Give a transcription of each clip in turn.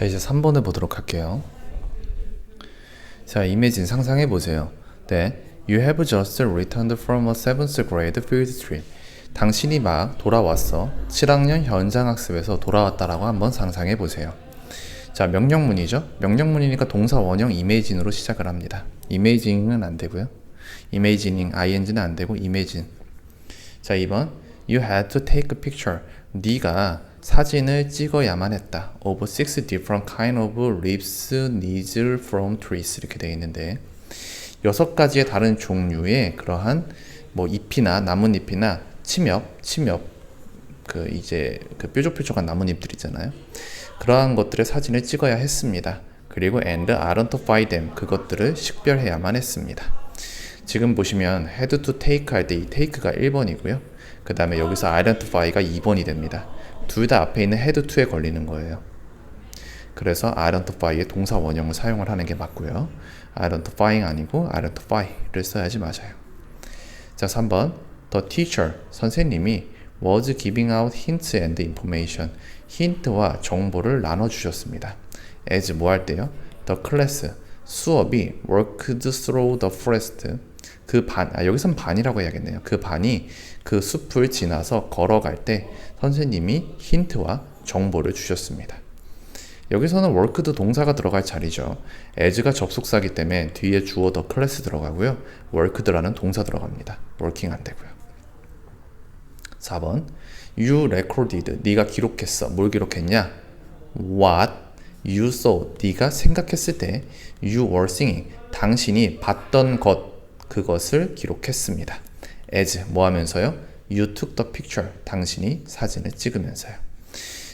자, 이제 3번을 보도록 할게요. 자, 이미진 상상해 보세요. 네. You have just returned from a 7th grade field trip. 당신이 막 돌아왔어. 7학년 현장 학습에서 돌아왔다라고 한번 상상해 보세요. 자, 명령문이죠. 명령문이니까 동사 원형 이메이진으로 시작을 합니다. 이메이징은 안 되고요. 이메이지닝 ing는 안 되고 이메이진. 자, 2번. You had to take a picture. 네가 사진을 찍어야만 했다. Of six different kind of leaves needed from trees 이렇게 되어 있는데 여섯 가지의 다른 종류의 그러한 뭐 잎이나 나뭇잎이나 침엽, 침엽 그 이제 그 뾰족뾰족한 나뭇잎들 있잖아요. 그러한 것들의 사진을 찍어야 했습니다. 그리고 and identify them 그것들을 식별해야만 했습니다. 지금 보시면 had to take 할 때 이 take가 1번이고요. 그 다음에 여기서 identify가 2번이 됩니다. 둘 다 앞에 있는 had to에 걸리는 거예요. 그래서 identify의 동사 원형을 사용을 하는 게 맞고요. identifying 아니고 identify를 써야지 맞아요. 자, 3번. The teacher, 선생님이 was giving out hints and information. 힌트와 정보를 나눠주셨습니다. as 뭐 할 때요? The class, 수업이 worked through the forest. 그 반, 아, 여기선 반이라고 해야겠네요. 그 반이 그 숲을 지나서 걸어갈 때 선생님이 힌트와 정보를 주셨습니다. 여기서는 worked 동사가 들어갈 자리죠. as가 접속사기 때문에 뒤에 주어 더 클래스 들어가고요. worked라는 동사 들어갑니다. working 안 되고요. 4번 you recorded 네가 기록했어. 뭘 기록했냐? what you saw 네가 생각했을 때 you were singing 당신이 봤던 것 그것을 기록했습니다. as 뭐 하면서요? you took the picture 당신이 사진을 찍으면서요.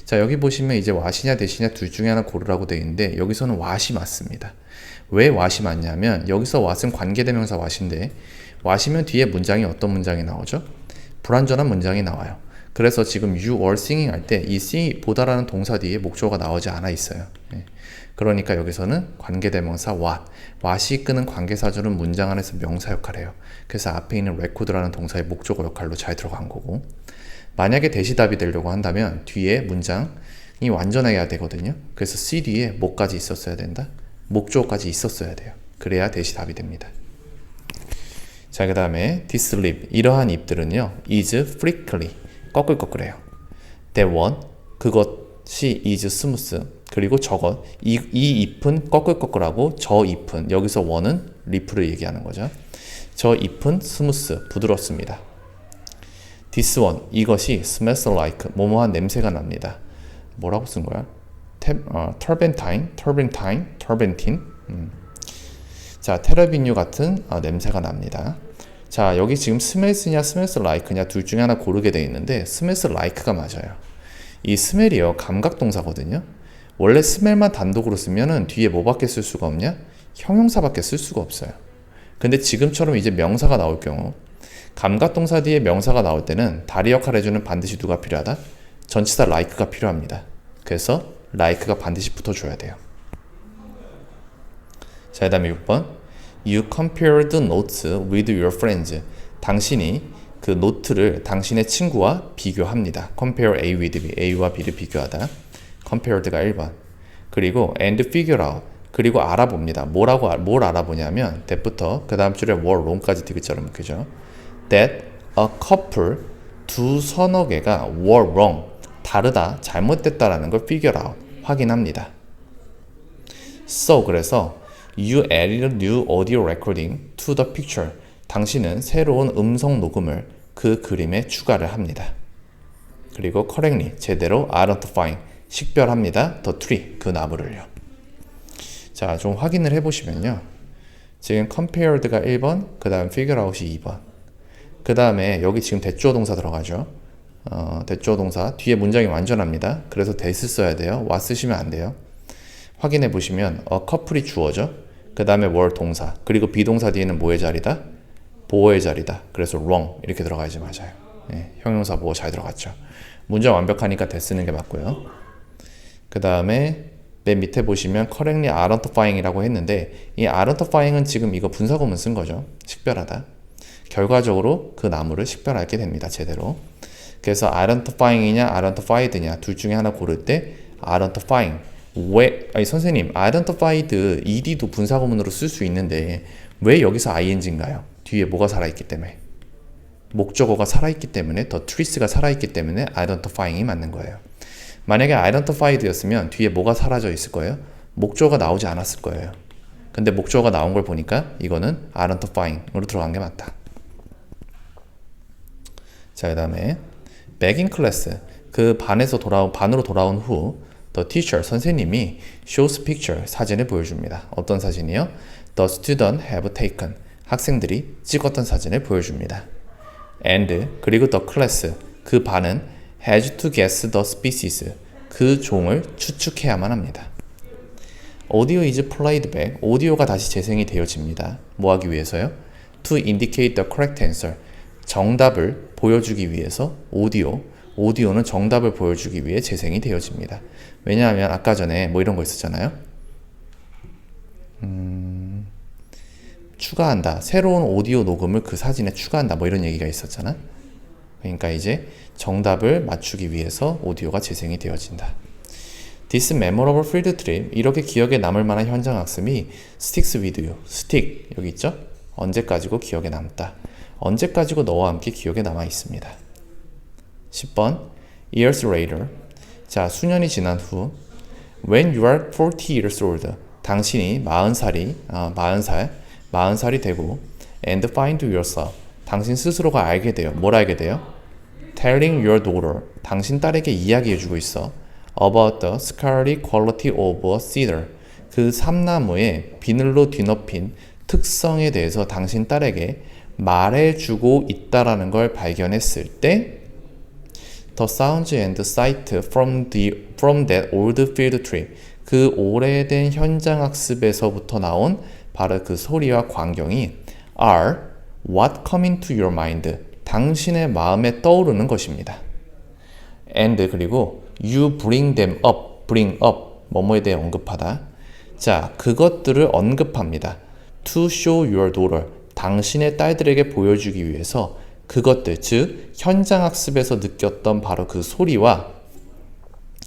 자 여기 보시면 이제 what이냐 대시냐 둘 중에 하나 고르라고 되어 있는데 여기서는 what이 맞습니다. 왜 what이 맞냐면 여기서 what은 관계대명사 what인데 what이면 뒤에 문장이 어떤 문장이 나오죠? 불완전한 문장이 나와요. 그래서 지금 you were singing 할 때 이 sing 보다라는 동사 뒤에 목조가 나오지 않아 있어요. 예. 그러니까 여기서는 관계대명사 what, what이 이끄는 관계사절은 문장 안에서 명사 역할을 해요. 그래서 앞에 있는 record라는 동사의 목적어 역할로 잘 들어간 거고 만약에 대시답이 되려고 한다면 뒤에 문장이 완전해야 되거든요. 그래서 C 뒤에 뭐까지 있었어야 된다? 목적어까지 있었어야 돼요. 그래야 대시답이 됩니다. 자, 그 다음에 this lip 이러한 잎들은요 is frequently 꺼끌꺼끌해요. that one 그것이 is smooth 그리고 저것 이, 이 잎은 꺼끌꺼끌하고 저 잎은 여기서 원은 리프를 얘기하는 거죠. 저 잎은 스무스 부드럽습니다. this one 이것이 smells like 뭐뭐한 냄새가 납니다. 뭐라고 쓴 거야? 테, 어, 터벤타인, 터벤타인, 터벤틴. 음. 자, 테라빈유 같은 어, 냄새가 납니다. 자, 여기 지금 스멜스냐 스멜스 라이크냐 둘 중에 하나 고르게 돼 있는데 스멜스 라이크가 맞아요. 이 스멜이요 감각 동사거든요. 원래 스멜만 단독으로 쓰면은 뒤에 뭐밖에 쓸 수가 없냐? 형용사밖에 쓸 수가 없어요. 근데 지금처럼 이제 명사가 나올 경우 감각 동사 뒤에 명사가 나올 때는 다리 역할을 해주는 반드시 누가 필요하다? 전치사 like가 필요합니다. 그래서 like가 반드시 붙어줘야 돼요. 자, 그 다음에 6번. You compared notes with your friends. 당신이 그 노트를 당신의 친구와 비교합니다. compare A with B. A와 B를 비교하다. compared가 1번. 그리고 and figure out. 그리고 알아봅니다. 뭐라고 뭘 알아보냐면 that부터 그 다음 줄에 were wrong까지 디귿자로 묶이죠. that a couple 두 서너 개가 were wrong 다르다 잘못됐다라는 걸 figure out 확인합니다. So 그래서 you added a new audio recording to the picture. 당신은 새로운 음성 녹음을 그 그림에 추가를 합니다. 그리고 correctly 제대로 identifying 식별합니다. the tree 그 나무를요. 자, 좀 확인을 해 보시면요. 지금 compared가 1번, 그 다음 figure out이 2번. 그 다음에 여기 지금 대주어 동사 들어가죠. 어, 대주어 동사 뒤에 문장이 완전합니다. 그래서 대스 써야 돼요. 와 쓰시면 안 돼요. 확인해 보시면 어 커플이 주어죠. 그 다음에 월 동사 그리고 비동사 뒤에는 뭐의 자리다? 보어의 자리다. 그래서 wrong 이렇게 들어가야지 맞아요. 예, 형용사 보어 잘 들어갔죠. 문장 완벽하니까 대 쓰는 게 맞고요. 그 다음에 맨 밑에 보시면 correctly identifying이라고 했는데 이 identifying은 지금 이거 분사구문 쓴 거죠. 식별하다. 결과적으로 그 나무를 식별하게 됩니다. 제대로. 그래서 identifying이냐 identified냐 둘 중에 하나 고를 때 identifying 왜 아니 선생님 identified ed도 분사구문으로 쓸 수 있는데 왜 여기서 ing인가요? 뒤에 뭐가 살아있기 때문에 목적어가 살아있기 때문에 더 trees가 살아있기 때문에 identifying이 맞는 거예요. 만약에 identified였으면 뒤에 뭐가 사라져 있을 거예요? 목적어가 나오지 않았을 거예요. 근데 목적어가 나온 걸 보니까 이거는 identifying으로 들어간 게 맞다. 자, 그다음에 back in class 그 반에서 돌아온 반으로 돌아온 후 the teacher 선생님이 shows picture 사진을 보여줍니다. 어떤 사진이요? The student have taken 학생들이 찍었던 사진을 보여줍니다. and 그리고 the class 그 반은 has to guess the species 그 종을 추측해야만 합니다. audio is played back 오디오가 다시 재생이 되어집니다. 뭐 하기 위해서요? to indicate the correct answer 정답을 보여주기 위해서 오디오 오디오는 정답을 보여주기 위해 재생이 되어집니다. 왜냐하면 아까 전에 뭐 이런 거 있었잖아요. 음, 추가한다. 새로운 오디오 녹음을 그 사진에 추가한다. 뭐 이런 얘기가 있었잖아. 그러니까 이제 정답을 맞추기 위해서 오디오가 재생이 되어진다. This memorable field trip 이렇게 기억에 남을 만한 현장 학습이 sticks with you. stick 여기 있죠? 언제까지고 기억에 남다. 언제까지고 너와 함께 기억에 남아 있습니다. 10번 years later 자 수년이 지난 후 when you are 40 years old 당신이 40살이 아, 40살 40살이 되고 and find yourself 당신 스스로가 알게 돼요. 뭘 알게 돼요? telling your daughter 당신 딸에게 이야기해 주고 있어 about the scarlet quality of a cedar 그 삼나무의 비늘로 뒤덮인 특성에 대해서 당신 딸에게 말해주고 있다라는 걸 발견했을 때 The sounds and sight from the from that old field trip 그 오래된 현장 학습에서부터 나온 바로 그 소리와 광경이 are what come into your mind 당신의 마음에 떠오르는 것입니다. and 그리고 you bring them up, bring up 뭐뭐에 대해 언급하다. 자, 그것들을 언급합니다. to show your daughter 당신의 딸들에게 보여주기 위해서 그것들 즉 현장 학습에서 느꼈던 바로 그 소리와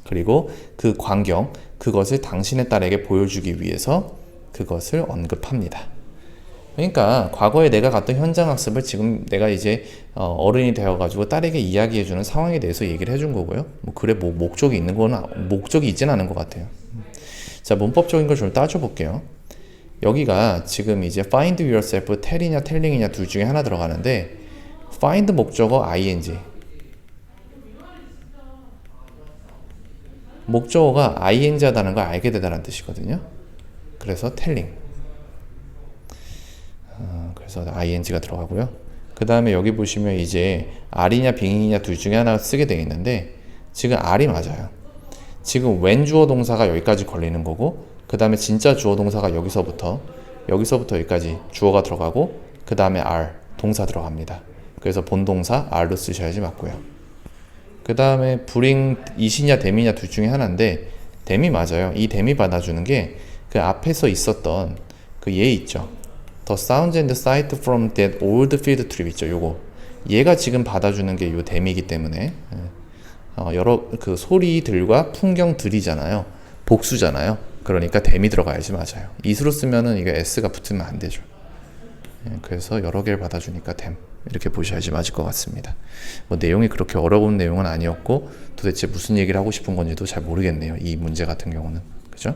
그리고 그 광경 그것을 당신의 딸에게 보여주기 위해서 그것을 언급합니다. 그러니까 과거에 내가 갔던 현장 학습을 지금 내가 이제 어, 어른이 되어가지고 딸에게 이야기해주는 상황에 대해서 얘기를 해준 거고요. 뭐 그래 뭐 목적이 있는 건 목적이 있지는 않은 것 같아요. 자 문법적인 걸 좀 따져볼게요. 여기가 지금 이제 find yourself, tell이냐 telling이냐 둘 중에 하나 들어가는데 find 목적어 ing 목적어가 ing 하다는 걸 알게 되다는 뜻이거든요. 그래서 telling 어, 그래서 ing가 들어가고요. 그 다음에 여기 보시면 이제 R이냐 빙이냐 둘 중에 하나 쓰게 되어 있는데 지금 R이 맞아요. 지금 when 주어 동사가 여기까지 걸리는 거고 그 다음에 진짜 주어 동사가 여기서부터 여기서부터 여기까지 주어가 들어가고 그 다음에 R 동사 들어갑니다. 그래서 본동사 R로 쓰셔야지 맞고요. 그 다음에 bring 이시냐 댐이냐 둘 중에 하나인데 댐이 맞아요. 이 댐이 받아주는 게 그 앞에서 있었던 그 얘 있죠. The sounds and sight from that old field trip 있죠. 요거 얘가 지금 받아주는 게요 댐이기 때문에 어, 여러 그 소리들과 풍경들이잖아요. 복수잖아요. 그러니까 댐이 들어가야지 맞아요. 이수로 쓰면은 이게 s가 붙으면 안 되죠. 예, 그래서 여러 개를 받아주니까 댐 이렇게 보셔야지 맞을 것 같습니다. 뭐 내용이 그렇게 어려운 내용은 아니었고 도대체 무슨 얘기를 하고 싶은 건지도 잘 모르겠네요. 이 문제 같은 경우는 그죠?